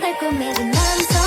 달콤달콤해진 맘속